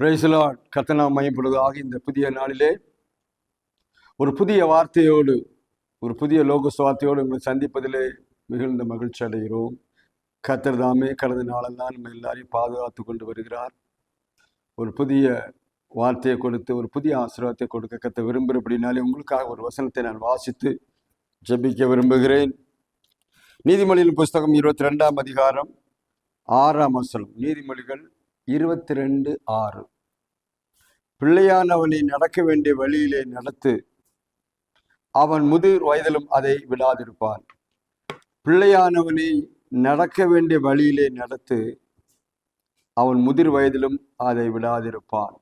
பிரேசலா கத்தனா மையப்படுவதாக இந்த புதிய நாளிலே ஒரு புதிய வார்த்தையோடு ஒரு புதிய லோகஸ் வார்த்தையோடு உங்களை சந்திப்பதிலே மிகுந்த மகிழ்ச்சி அடைகிறோம். கத்தர் தாமே கடந்த நாளெல்லாம் நம்ம எல்லாரையும் பாதுகாத்து கொண்டு வருகிறார். ஒரு புதிய வார்த்தையை கொடுத்து ஒரு புதிய ஆசீர்வாதத்தை கொடுக்க கத்த விரும்புகிறபடினாலே உங்களுக்காக ஒரு வசனத்தை நான் வாசித்து ஜெபிக்க விரும்புகிறேன். நீதிமொழியின் புஸ்தகம் இருபத்தி ரெண்டாம் அதிகாரம் ஆறாம் வசனம். நீதிமொழிகள் இருபத்தி ரெண்டு ஆறு. பிள்ளையானவனை நடக்க வேண்டிய வழியிலே நடத்து. அவன் முதிர் வயதிலும் அதை விடாதிருப்பான். பிள்ளையானவனை நடக்க வேண்டிய வழியிலே நடத்து. அவன் முதிர் வயதிலும் அதை விடாதிருப்பான்.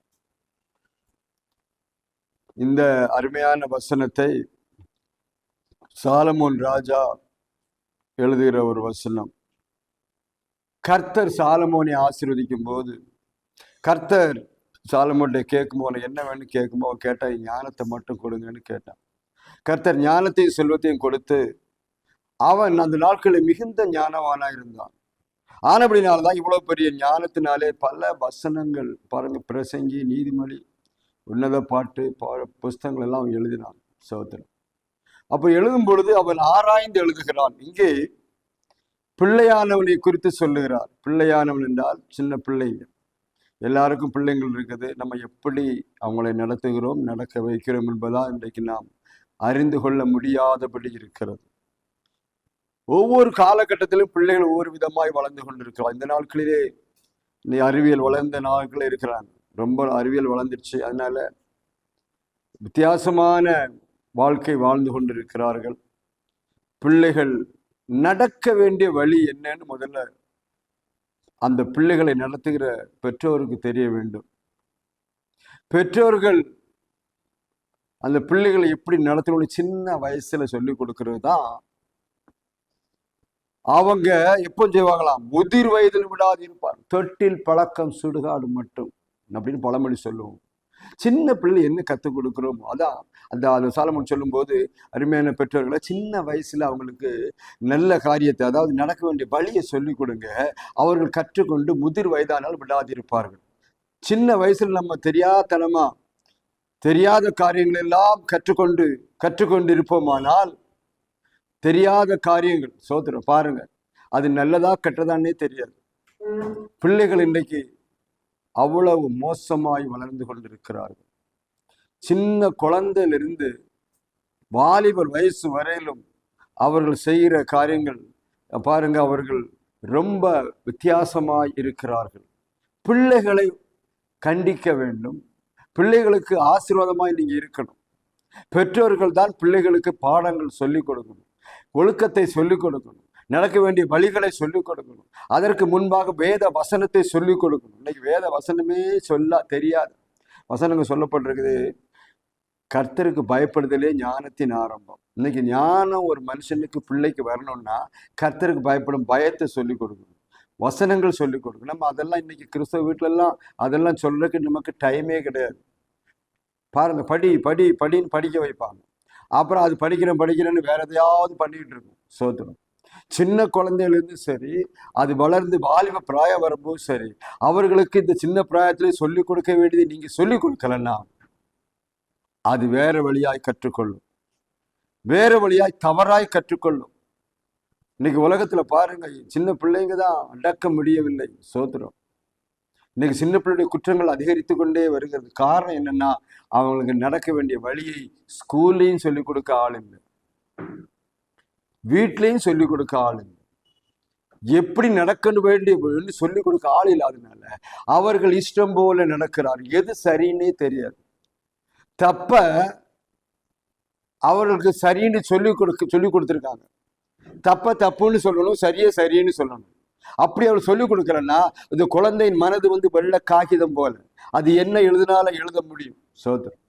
இந்த அருமையான வசனத்தை சாலமோன் ராஜா எழுதுகிற ஒரு வசனம். கர்த்தர் சாலமோனை ஆசீர்வதிக்கும் போது கர்த்தர் சாலமோன்ட்ட கேட்கும்போது உனக்கு என்ன வேணும் கேட்கும்போது கேட்டால் ஞானத்தை மட்டும் கொடுங்கன்னு கேட்டான். கர்த்தர் ஞானத்தையும் செல்வத்தையும் கொடுத்து அவன் அந்த நாட்களில் மிகுந்த ஞானவானா இருந்தான். ஆனபடினால்தான் இவ்வளோ பெரிய ஞானத்தினாலே பல வசனங்கள் பரங்க பிரசங்கி நீதிமொழி உன்னத பாட்டு பா- புஸ்தங்கள் எல்லாம் அவன் எழுதினான் சோதரன் அப்போ எழுதும் பொழுது அவன் ஆராய்ந்து எழுதுகிறான். இங்கே பிள்ளையானவனை குறித்து சொல்லுகிறார். பிள்ளையானவன் என்றால் சின்ன பிள்ளைங்க. எல்லாருக்கும் பிள்ளைங்கள் இருக்குது. நம்ம எப்படி அவங்களை நடத்துகிறோம் நடக்க வைக்கிறோம் என்பதா இன்றைக்கு நாம் அறிந்து கொள்ள முடியாதபடி இருக்கிறது. ஒவ்வொரு காலகட்டத்திலும் பிள்ளைகள் ஒவ்வொரு விதமாய் வளர்ந்து கொண்டிருக்கலாம். இந்த நாட்களிலே நீ அறிவியல் வளர்ந்த நாட்களே இருக்கிறாங்க. ரொம்ப அறிவியல் வளர்ந்துருச்சு அதனால வித்தியாசமான வாழ்க்கை வாழ்ந்து கொண்டிருக்கிறார்கள். பிள்ளைகள் நடக்க வேண்டிய வழி என்னன்னு முதல்ல அந்த பிள்ளைகளை நடத்துகிற பெற்றோருக்கு தெரிய வேண்டும். பெற்றோர்கள் அந்த பிள்ளைகளை எப்படி நடத்தணும்னு சின்ன வயசுல சொல்லி கொடுக்கறது தான் அவங்க எப்போ செய்வாங்களாம்? முதிர் வயதில் விடாது இருப்பார் தொட்டில் பழக்கம் சுடுகாடு மட்டும் அப்படின்னு பழமொழி சொல்லுவோம். சின்ன பிள்ளை என்ன கற்றுக் கொடுக்குறோமோ அதான். அந்த அந்த சாலமன் சொல்லும்போது அருமையான பெற்றோர்களை சின்ன வயசுல அவங்களுக்கு நல்ல காரியத்தை அதாவது நடக்க வேண்டிய வழியை சொல்லிக் கொடுங்க. அவர்கள் கற்றுக்கொண்டு முதிர் வயதானால் விடாதிருப்பார்கள். சின்ன வயசுல நம்ம தெரியாதனமா தெரியாத காரியங்கள் எல்லாம் கற்றுக்கொண்டு கற்றுக்கொண்டு இருப்போமானால் தெரியாத காரியங்கள் சோதரம் பாருங்க. அது நல்லதா கெட்டதானே தெரியாது. பிள்ளைகள் இன்றைக்கு அவ்வளவு மோசமாய் வளர்ந்து கொண்டிருக்கிறார்கள். சின்ன குழந்தையிலிருந்து வாலிபர் வயசு வரையிலும் அவர்கள் செய்கிற காரியங்கள் பாருங்க அவர்கள் ரொம்ப வித்தியாசமாய் இருக்கிறார்கள். பிள்ளைகளை கண்டிக்க வேண்டும். பிள்ளைகளுக்கு ஆசீர்வாதமாய் நீங்க இருக்கணும். பெற்றோர்கள் தான் பிள்ளைகளுக்கு பாடங்கள் சொல்லிக் கொடுக்கணும். ஒழுக்கத்தை சொல்லிக் கொடுக்கணும். நடக்க வேண்டிய வழிகளை சொல்லிக் கொடுக்கணும். அதற்கு முன்பாக வேத வசனத்தை சொல்லிக் கொடுக்கணும். இன்னைக்கு வேத வசனமே சொல்ல தெரியாது. வசனங்கள் சொல்லப்பட்டிருக்குது. கர்த்தருக்கு பயப்படுதலே ஞானத்தின் ஆரம்பம். இன்னைக்கு ஞானம் ஒரு மனுஷனுக்கு பிள்ளைக்கு வரணும்னா கர்த்தருக்கு பயப்படும் பயத்தை சொல்லிக் கொடுக்கணும். வசனங்கள் சொல்லிக் கொடுக்கணும். நம்ம அதெல்லாம் இன்னைக்கு கிறிஸ்தவ வீட்ல அதெல்லாம் சொல்றதுக்கு நமக்கு டைமே கிடையாது. பாருங்க படி படி படின்னு படிக்க வைப்பாங்க. அப்புறம் அது படிக்கிறேன் படிக்கிறேன்னு வேற எதையாவது பண்ணிக்கிட்டு இருக்கும். சோத்துடும் சின்ன குழந்தையிலேருந்து சரி அது வளர்ந்து வாலிப பிராயம் வரும்போது சரி அவர்களுக்கு இந்த சின்ன பிராயத்திலே சொல்லிக் கொடுக்க வேண்டியது நீங்க சொல்லிக் கொடுக்கலன்னா அது வேற வழியாய் கற்றுக்கொள்ளும். வேற வழியாய் தவறாய் கற்றுக்கொள்ளும். இன்னைக்கு உலகத்துல பாருங்க சின்ன பிள்ளைங்க தான் அடக்க முடியவில்லை சோதரம் இன்னைக்கு சின்ன பிள்ளைடைய குற்றங்கள் அதிகரித்து கொண்டே வருகிறது. காரணம் என்னன்னா அவங்களுக்கு நடக்க வேண்டிய வழியை ஸ்கூல்லையும் சொல்லிக் கொடுக்க ஆள் இல்லை. வீட்லேயும் சொல்லிக் கொடுக்க ஆள் இல்லை. எப்படி நடக்க வேண்டிய சொல்லிக் கொடுக்க ஆள் இல்லாதனால அவர்கள் இஷ்டம் போல நடக்கிறார். எது சரின்னே தெரியாது. தப்ப அவர்களுக்கு சரின்னு சொல்லி கொடுக்க சொல்லி கொடுத்துருக்காங்க. தப்ப தப்புன்னு சொல்லணும் சரியே சரின்னு சொல்லணும். அப்படி அவர் சொல்லிக் கொடுக்கலன்னா இந்த குழந்தையின் மனது வந்து வெள்ள காகிதம் போல. அது என்ன எழுதினாலும் எழுத முடியும். சோதரம்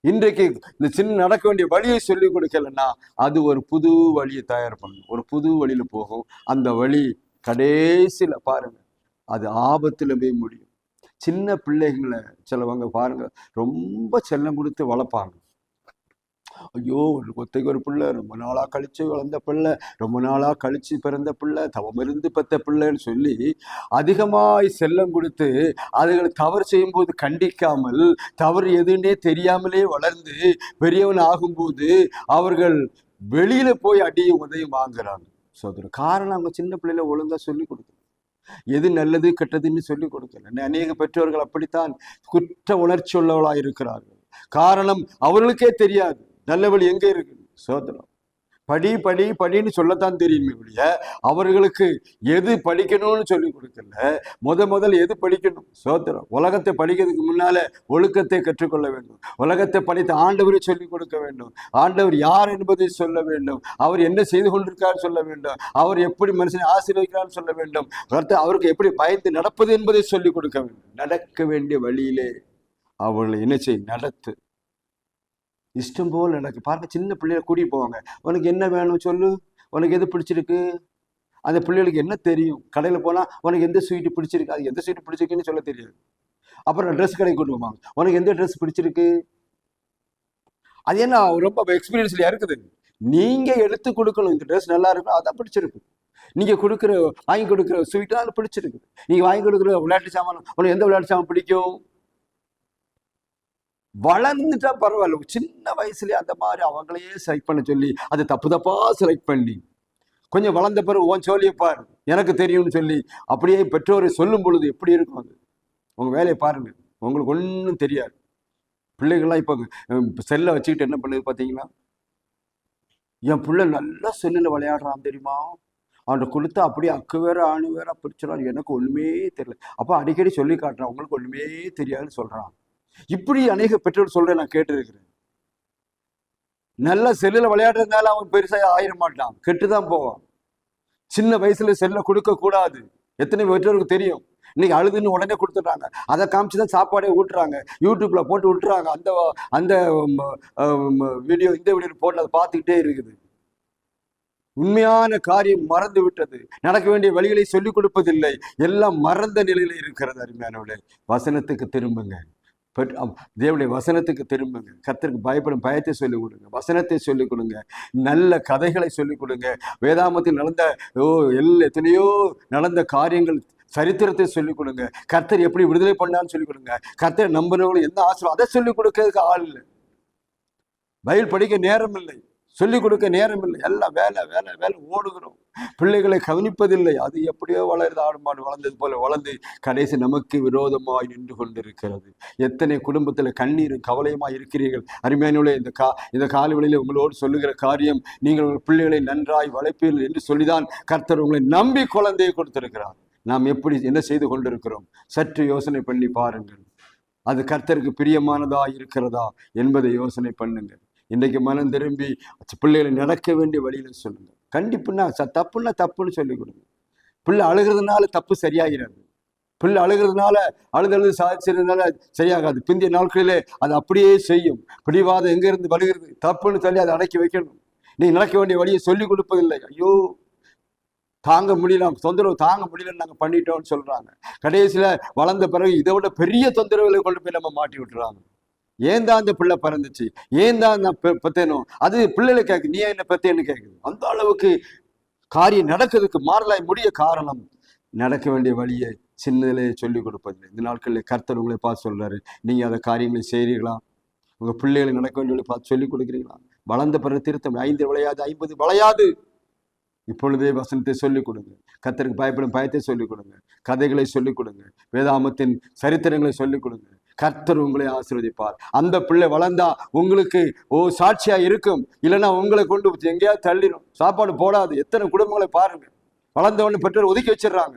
இன்றைக்கு இந்த சின்ன நடக்க வேண்டிய வழியை சொல்லிக் கொடுக்கலன்னா அது ஒரு புது வழியை தயார் பண்ணும். ஒரு புது வழியில போகும். அந்த வழி கடைசியில பாருங்க அது ஆபத்துல போய் முடியும். சின்ன பிள்ளைங்களை சிலவங்க பாருங்க ரொம்ப செல்லம் கொடுத்து வளர்ப்பாங்க. ஐயோ ஒரு ஒத்தைக்கு ஒரு பிள்ளை ரொம்ப நாளா கழிச்சு வளர்ந்த பிள்ளை ரொம்ப நாளா கழிச்சு பிறந்த பிள்ளை தவமிருந்து பெத்த பிள்ளைன்னு சொல்லி அதிகமாய் செல்லம் கொடுத்து அதுகளை தவறு செய்யும்போது கண்டிக்காமல் தவறு எதுன்னே தெரியாமலே வளர்ந்து பெரியவன் ஆகும்போது அவர்கள் வெளியில போய் அடியும் உதயம் வாங்குறாங்க. சோதரர் காரணம் அவங்க சின்ன பிள்ளையில ஒழுங்கா சொல்லி கொடுக்கணும் எது நல்லது கெட்டதுன்னு சொல்லி கொடுக்கல. அநேக பெற்றோர்கள் அப்படித்தான் குற்ற உணர்ச்சி உள்ளவர்களாக இருக்கிறார்கள். காரணம் அவர்களுக்கே தெரியாது. நல்ல வழி எங்க இருக்கு? சோதனம். படி படி படின்னு சொல்லத்தான் தெரியுமே ஒழிய அவர்களுக்கு எது படிக்கணும்னு சொல்லி கொடுக்கல. முத முதல்ல எது படிக்கணும்? சோத்திரம் உலகத்தை படிக்கிறதுக்கு முன்னால ஒழுக்கத்தை கற்றுக்கொள்ள வேண்டும். உலகத்தை படித்த ஆண்டவரை சொல்லிக் கொடுக்க வேண்டும். ஆண்டவர் யார் என்பதை சொல்ல வேண்டும். அவர் என்ன செய்து கொண்டிருக்கார் சொல்ல வேண்டும். அவர் எப்படி மனுஷனை ஆசீர்வதிக்கிறார் சொல்ல வேண்டும். அடுத்து அவருக்கு எப்படி பயந்து நடப்பது என்பதை சொல்லிக் கொடுக்க வேண்டும். நடக்க வேண்டிய வழியிலே அவர்களை என்ன செய் நடத்து. இஷ்டம் போல் எனக்கு. பாருங்க சின்ன பிள்ளைகளை கூட்டிகிட்டு போவாங்க. உனக்கு என்ன வேணும் சொல்லு? உனக்கு எது பிடிச்சிருக்கு? அந்த பிள்ளைகளுக்கு என்ன தெரியும்? கடையில் போனால் உனக்கு எந்த ஸ்வீட்டு பிடிச்சிருக்கு? அது எந்த ஸ்வீட் பிடிச்சிருக்குன்னு சொல்ல தெரியாது. அப்புறம் ட்ரெஸ் கடைக்கு கொண்டு போவாங்க. உனக்கு எந்த ட்ரெஸ் பிடிச்சிருக்கு? அது என்ன ரொம்ப எக்ஸ்பீரியன்ஸ்லையாக இருக்குது? நீங்கள் எடுத்து கொடுக்கணும். இந்த ட்ரெஸ் நல்லா இருக்கும் அதான் பிடிச்சிருக்கு. நீங்கள் கொடுக்குற வாங்கி கொடுக்குற ஸ்வீட்டாக அது பிடிச்சிருக்கு. நீங்கள் வாங்கி கொடுக்குற விளையாட்டு சாமான் உனக்கு எந்த விளையாட்டு சாமான் பிடிக்கும்? வளர்ந்துட்டா பரவாயில்ல. சின்ன வயசுலயே அந்த மாதிரி அவங்களையே செலக்ட் பண்ண சொல்லி அது தப்பு தப்பா செலக்ட் பண்ணி கொஞ்சம் வளர்ந்த பிறகு உன் சொல்லியை பாரு எனக்கு தெரியும்னு சொல்லி அப்படியே பெற்றோரை சொல்லும் பொழுது எப்படி இருக்கும் அது? உங்க வேலையை பாருங்க. உங்களுக்கு ஒன்றும் தெரியாது. பிள்ளைகள்லாம் இப்போ செல்லை வச்சுக்கிட்டு என்ன பண்ணுது பார்த்தீங்களா என் பிள்ளை நல்லா செல்லில் விளையாடுறான் தெரியுமா? அவன்கிட்ட கொடுத்தா அப்படியே அக்கு வேற ஆணு வேற பிடிச்சிடான் எனக்கு ஒன்றுமே தெரியல. அப்போ அடிக்கடி சொல்லி காட்டுறான். உங்களுக்கு ஒன்றுமே தெரியாதுன்னு சொல்கிறான் இப்படி அநேக பெற்றோர் சொல்றேன் நான் கேட்டிருக்கிறேன். நல்ல செல்லுல விளையாடுறதுனால அவன் பெருசாக ஆயிட மாட்டான். கெட்டுதான் போவான். சின்ன வயசுல செல்ல கொடுக்க கூடாது. எத்தனை பெற்றோருக்கு தெரியும்? இன்னைக்கு அழுதுன்னு உடனே கொடுத்துட்றாங்க. அதை காமிச்சுதான் சாப்பாடே ஊட்டுறாங்க. யூடியூப்ல போட்டு விட்டுறாங்க. அந்த அந்த வீடியோ இந்த வீடியோ போட்டு அதை பார்த்துக்கிட்டே இருக்குது. உண்மையான காரியம் மறந்து விட்டது. நடக்க வேண்டிய வழிகளை சொல்லிக் கொடுப்பதில்லை. எல்லாம் மறந்த நிலையில இருக்கிறது அருமையானவர்களே. வசனத்துக்கு திரும்புங்க. தேவனுடைய வசனத்துக்கு திரும்புங்க. கர்த்தருக்கு பயப்படும் பயத்தை சொல்லிக் கொடுங்க. வசனத்தை சொல்லிக் கொடுங்க. நல்ல கதைகளை சொல்லிக் கொடுங்க. வேதாமத்தில் நடந்த ஓ எல் எத்தனையோ நடந்த காரியங்கள் சரித்திரத்தை சொல்லிக் கொடுங்க. கர்த்தர் எப்படி விடுதலை பண்ணான்னு சொல்லிக் கொடுங்க. கர்த்தர் நம்புறவங்களும் எந்த ஆசிரம் அதை சொல்லிக் கொடுக்கறதுக்கு ஆள் இல்லை. பயில் படிக்க நேரம் இல்லை. சொல்லிக் கொடுக்க நேரம் இல்லை. எல்லாம் வேலை வேலை வேலை ஓடுகிறோம். பிள்ளைகளை கவனிப்பதில்லை. அது எப்படியோ வளருது ஆடுமாடு வளர்ந்தது போல வளர்ந்து கடைசி நமக்கு விரோதமாய் நின்று கொண்டிருக்கிறது. எத்தனை குடும்பத்தில் கண்ணீரும் கவலையுமாய் இருக்கிறீர்கள்? அருமையானவர்களே இந்த கா இந்த காலவெளியில் உங்களோடு சொல்லுகிற காரியம் நீங்கள் உங்கள் பிள்ளைகளை நன்றாய் வளர்ப்பீர்கள் என்று சொல்லிதான் கர்த்தர் உங்களை நம்பி குழந்தையை கொடுத்திருக்கிறார். நாம் எப்படி என்ன செய்து கொண்டிருக்கிறோம்? சற்று யோசனை பண்ணி பாருங்கள். அது கர்த்தருக்கு பிரியமானதா இருக்கிறதா என்பதை யோசனை பண்ணுங்கள். இன்றைக்கு மனம் திரும்பி பிள்ளைகளை நடக்க வேண்டிய வழியில சொல்லுங்க கண்டிப்புன்னா ச தப்புன்னா தப்புன்னு சொல்லி கொடுங்க. பிள்ளை அழுகிறதுனால தப்பு சரியாகிறது. பிள்ளை அழுகிறதுனால அழுது அழுது சாதிச்சதுனால சரியாகாது. பிந்திய நாட்களிலே அது அப்படியே செய்யும். பிடிவாதம் எங்கேருந்து வருகிறது? தப்புன்னு சொல்லி அதை அடக்கி வைக்கணும். நீ நடக்க வேண்டிய வழியை சொல்லி கொடுப்பதில்லை. ஐயோ! தாங்க முடியல. தொந்தரவு தாங்க முடியலன்னு நாங்கள் பண்ணிட்டோம்னு சொல்கிறாங்க கடைசியில் வளர்ந்த பிறகு இதை விட பெரிய தொந்தரவுகளை கொண்டு போய் நம்ம மாட்டி விட்டுறாங்க. ஏன் தான் அந்த பிள்ளை பிறந்துச்சு? ஏன் தான் நான் பெத்தேனும் அது பிள்ளைகளை கேட்குது நீ என்ன பெத்தேன்னு கேட்குது அந்த அளவுக்கு காரியம் நடக்கிறதுக்கு மாறலாய் முடிய காரணம் நடக்க வேண்டிய வழியை சின்னதிலே சொல்லிக் கொடுப்பதில்லை. இந்த நாட்களில் கர்த்தர் உங்களை பார்த்து சொல்றாரு. நீங்க அதை காரியங்களை செய்கிறீங்களா உங்க பிள்ளைகளை நடக்க வேண்டிய பார்த்து சொல்லிக் கொடுக்குறீங்களா வளர்ந்த பிறகு திருத்தம் ஐந்து விளையாது ஐம்பது விளையாது. இப்பொழுதே வசனத்தை சொல்லிக் கொடுங்க. கத்தருக்கு பயப்படும் பயத்தை சொல்லிக் கொடுங்க. கதைகளை சொல்லிக் கொடுங்க. வேதாமத்தின் சரித்திரங்களை சொல்லிக் கொடுங்க. கர்த்தர் உங்களை ஆசீர்வதிப்பார். அந்த பிள்ளை வளர்ந்தா உங்களுக்கு ஓ சாட்சியா இருக்கும். இல்லைன்னா உங்களை கொண்டு எங்கேயாவது தள்ளிடும் சாப்பாடு போடாது. எத்தனை குடும்பங்களை பாருங்க. வளர்ந்தவொன்னு பெற்றோர் ஒதுக்கி வச்சிடுறாங்க.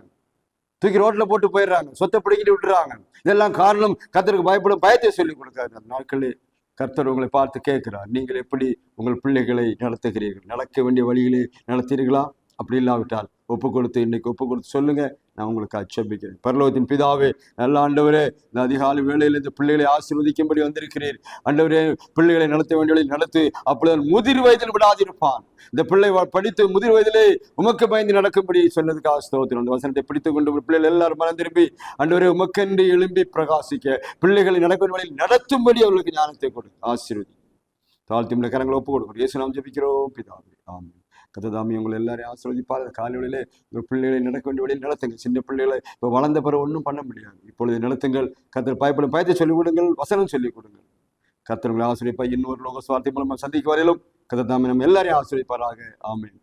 தூக்கி ரோட்ல போட்டு போயிடுறாங்க. சொத்தை பிடிக்கிட்டு விட்டுறாங்க. இதெல்லாம் காரணம் கர்த்தருக்கு பயப்படும் பயத்தை சொல்லி கொடுக்காது. அந்த நாட்களே கர்த்தர் உங்களை பார்த்து கேட்கிறார். நீங்கள் எப்படி உங்கள் பிள்ளைகளை நடத்துகிறீர்கள்? நடக்க வேண்டிய வழிகளை நடத்தீர்களா அப்படி இல்லாவிட்டால் ஒப்பு கொடுத்து இன்னைக்கு ஒப்பு கொடுத்து சொல்லுங்க. நான் உங்களுக்கு அச்சபிக்கிறேன் பரலோகத்தின் பிதாவே நல்ல ஆண்டவரே இந்த அதிகாலை வேளையில் இந்த பிள்ளைகளை ஆசீர்வதிக்கும்படி வந்திருக்கிறீர். ஆண்டவரே பிள்ளைகளை நடத்த வேண்டிய நடத்து அப்பொழுது முதிர் வயதில் விடாதிருப்பான். இந்த பிள்ளை படித்து முதிர் வயதிலே உமக்கு பயந்து நடக்கும்படி சொன்னதுக்கு ஸ்தோத்திரம். அந்த வசனத்தை பிடித்துக் கொண்டு பிள்ளைகள் எல்லாரும் மனம் திரும்பி ஆண்டவரே உமக்கென்று எழும்பி பிரகாசிக்க பிள்ளைகளை நடக்கும் வழியில் நடத்தும்படி அவர்களுக்கு ஞானத்தை கொடு. ஆசீர்வதி. தாழ்த்தி கரங்களை ஒப்பு கொடுக்கிறோம் இயேசு நாம் ஜெபிக்கிறோம். பிதாவே ஆமாம் கத்ததாமி உங்களை எல்லாரையும் ஆசிர்வதிப்பார் காலையிலே உங்கள் பிள்ளைகளை நடக்க வேண்டிய வழியில் நடத்துங்க சின்ன பிள்ளைகளை இப்போ வளர்ந்த பிறகு ஒன்றும் பண்ண முடியாது. இப்பொழுது நடத்துங்கள். கத்தர் பயப்படும் பயத்தை சொல்லிக் கொடுங்கள் வசனம் சொல்லிக் கொடுங்கள் கத்தர் உங்களை ஆசிரியப்பா இன்னொரு லோக சுவார்த்தை மூலமாக சந்திக்க வரையிலும் கத்ததாமி நம்ம எல்லாரையும் ஆசிரியப்பாராக ஆமென்.